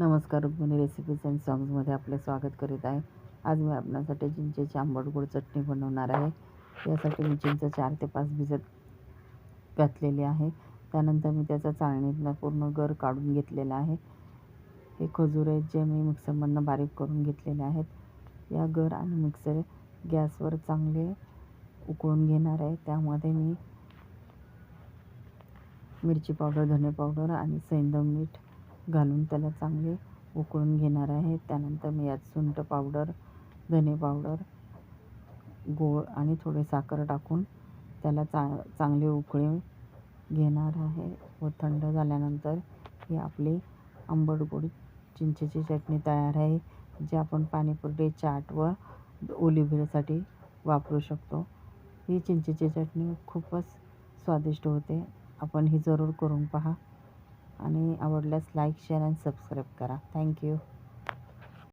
नमस्कार Rukmini recipes and सॉंग्समध्ये आपले स्वागत करीत आहे. आज मी आपणासाठी चिंचेची आंबट गोड चटणी बनवणार आहे. यासाठी मी चिंच चार ते पाच भिजत घातलेली आहे. त्यानंतर मी त्याचा चाळणीतला पूर्ण गर काढून घेतलेला आहे. हे खजूर आहेत जे मी मिक्सरमधनं बारीक करून घेतलेले आहेत. या गर आणि मिक्सर गॅसवर चांगले उकळून घेणार आहे. त्यामध्ये मी मिरची पावडर धने पावडर आणि सैंदव मीठ घालून त्याला चांगले उकळून घेणार आहे. त्यानंतर मी यात सुंठ पावडर धने पावडर गोळ आणि थोडे साखर टाकून त्याला चा चांगले उकळे घेणार आहे व थंड झाल्यानंतर ही आपली आंबट गोड चिंचेची चटणी तयार आहे जी आपण पाणीपुरी चाट व ओली वापरू शकतो. ही चिंचेची चटणी खूपच स्वादिष्ट होते. आपण ही जरूर करून पहा. आणि आवडल्यास लाईक शेअर अँड सबस्क्राईब करा. Thank you